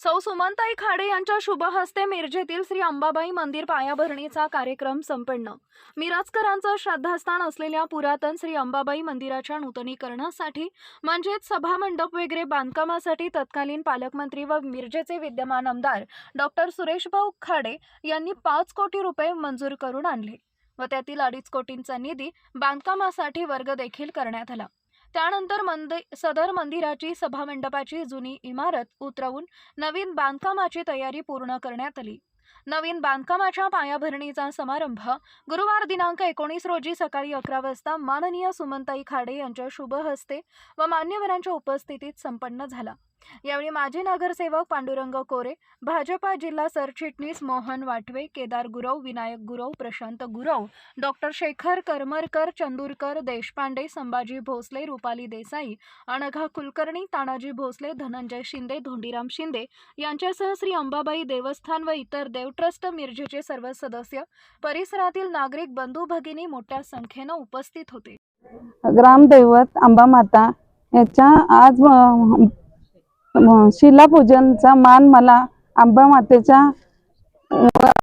सौ सुमनताई खाडे यांच्या शुभ हस्ते मिरजेतील श्री अंबाबाई मंदिर पायाभरणीचा कार्यक्रम संपन्न. मिराजकरांचं श्रद्धास्थान असलेल्या पुरातन श्री अंबाबाई मंदिराच्या नूतनीकरणासाठी म्हणजेच सभामंडप वगैरे बांधकामासाठी तत्कालीन पालकमंत्री व मिरजेचे विद्यमान आमदार डॉक्टर सुरेशभाऊ खाडे यांनी पाच कोटी रुपये मंजूर करून आणले व त्यातील अडीच कोटींचा निधी बांधकामासाठी वर्ग देखील करण्यात आला. त्यानंतर मंदि सदर मंदिराची सभामंडपाची जुनी इमारत उतरवून नवीन बांधकामाची तयारी पूर्ण करण्यात आली. नवीन बांधकामाच्या पायाभरणीचा समारंभ गुरुवार दिनांक एकोणीस रोजी सकाळी अकरा वाजता माननीय सुमनताई खाडे यांच्या शुभ हस्ते व मान्यवरांच्या उपस्थितीत संपन्न झाला. यावेळी माजी नगरसेवक पांडुरंग कोरे भाजपा जिल्हा सरचिटणीस मोहन वाटवे केदार गुरव विनायक गुरव प्रशांत गुरव डॉक्टर शेखर करमरकर चंदूरकर देशपांडे संभाजी भोसले रुपाली देसाई अनघा कुलकर्णी तानाजी भोसले धनंजय शिंदे धोंडीराम शिंदे यांच्यासह श्री अंबाबाई देवस्थान व इतर देव ट्रस्ट मिरजेचे सर्व सदस्य परिसरातील नागरिक बंधू भगिनी मोठ्या संख्येनं उपस्थित होते. ग्रामदैवत अंबामाता याच्या आज शिलापूजनचा मान मला आंबामातेच्या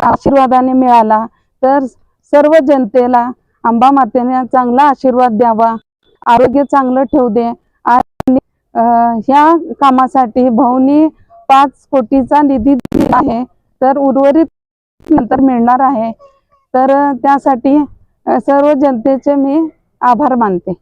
आशीर्वादाने मिळाला. तर सर्व जनतेला आंबामातेने चांगला आशीर्वाद द्यावा. आरोग्य चांगलं ठेवू दे. आणि ह्या कामासाठी भाऊनी पाच कोटीचा निधी दिला आहे. तर उर्वरित नंतर मिळणार आहे. तर त्यासाठी सर्व जनतेचे मी आभार मानते.